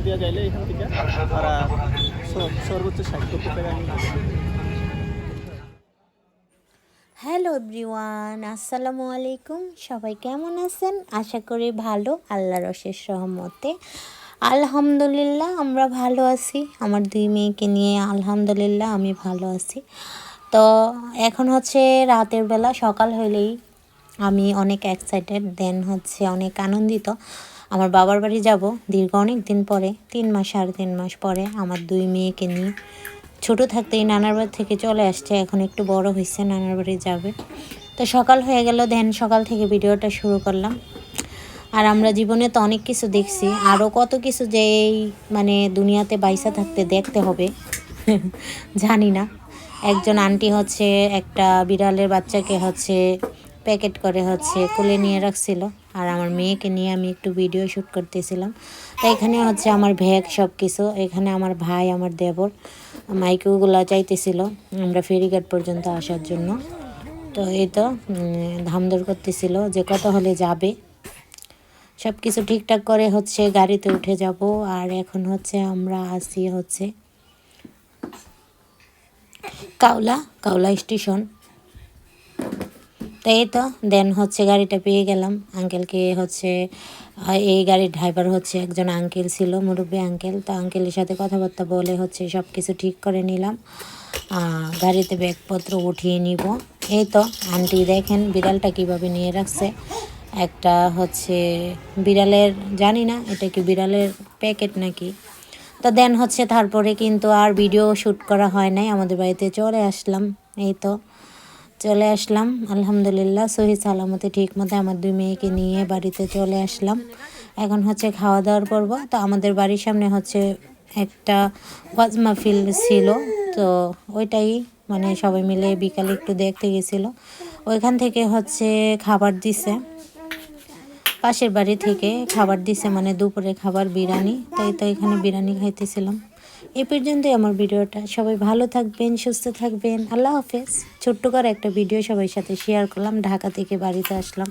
কুটিয়া যাইলে এখান থেকে তারা সর্বোচ্চ ষাট টাকা নিয়ে হ্যালো এভরিওয়ান, আসসালামু আলাইকুম। সবাই কেমন আছেন? আশা করি ভালো, আল্লাহর অশেষ সহমতে আলহামদুলিল্লাহ, আমরা ভালো আছি। আমার দুই মেয়েকে নিয়ে আলহামদুলিল্লাহ আমি ভালো আছি। তো এখন হচ্ছে রাতের বেলা, সকাল হইলেই আমি অনেক এক্সাইটেড দেন হচ্ছে অনেক আনন্দিত। আমার বাবার বাড়ি যাব দীর্ঘ অনেক দিন পরে, তিন মাস সাড়ে তিন মাস পরে আমার দুই মেয়েকে নিয়ে। ছোট থাকতেই নানার বাড়ি থেকে চলে আসছে, এখন একটু বড় হয়েছে নানার বাড়ি যাবে। তো সকাল হয়ে গেল, দেন সকাল থেকে ভিডিওটা শুরু করলাম। আর আমরা জীবনে তো অনেক কিছু দেখছি আরও কত কিছু যে এই মানে দুনিয়াতে বাইসা থাকতে দেখতে হবে, জানি না। একজন আন্টি হচ্ছে, একটা বিড়ালের বাচ্চাকে হচ্ছে, প্যাকেট করে হচ্ছে, কোলে নিয়ে রাখছিল। আর আমার মেয়েকে নিয়ে আমি একটু ভিডিও শ্যুট করতেছিলাম। তো এখানে হচ্ছে আমার ভ্যাগ সব কিছু এখানে আমার ভাই, আমার দেবর মাইকুগুলো চাইতেছিল আমরা ফেরিঘাট পর্যন্ত আসার জন্য। তো এই তো ধামদর করতেছিল যে কত হলে যাবে। সব কিছু ঠিকঠাক করে হচ্ছে গাড়িতে উঠে যাব, আর এখন হচ্ছে আমরা আসি হচ্ছে কাউলা কাউলা স্টেশন। তো এই তো দেন হচ্ছে গাড়িটা পেয়ে গেলাম। আঙ্কেলকে হচ্ছে এই গাড়ির ড্রাইভার হচ্ছে একজন আঙ্কেল ছিল, মুরব্বী আঙ্কেল তো আঙ্কেলের সাথে কথাবার্তা বলে হচ্ছে সব কিছু ঠিক করে নিলাম। গাড়িতে ব্যাগপত্র উঠিয়ে নিব। এই তো আন্টি দেখেন বিড়ালটা কীভাবে নিয়ে রাখছে। একটা হচ্ছে বিড়ালের, জানি না, এটা কি বিড়ালের প্যাকেট নাকি? তো দেন হচ্ছে তারপরে কিন্তু আর ভিডিও শ্যুট করা হয় নাই, আমাদের বাড়িতে চলে আসলাম। এই তো চলে আসলাম। আলহামদুলিল্লাহ, সহি সালামতে ঠিক মতো আমার দুই মেয়েকে নিয়ে বাড়িতে চলে আসলাম। এখন হচ্ছে খাওয়া দাওয়ার পর্ব। তো আমাদের বাড়ির সামনে হচ্ছে একটা ওয়াজ মাহফিল ছিল। তো ওইটাই মানে সবাই মিলে বিকালে একটু দেখতে গেছিল। ওইখান থেকে হচ্ছে খাবার দিছে। পাশের বাড়ি থেকে খাবার দিছে মানে দুপুরে খাবার, বিরিয়ানি। তাই তো এখানে বিরিয়ানি খাইতেছিলাম। এই পর্যন্তই আমার ভিডিওটা। সবাই ভালো থাকবেন, সুস্থ থাকবেন। আল্লাহ হাফেজ। ছোট্ট করে একটা ভিডিও সবাই সাথে শেয়ার করলাম, ঢাকা থেকে বাড়িতে আসলাম।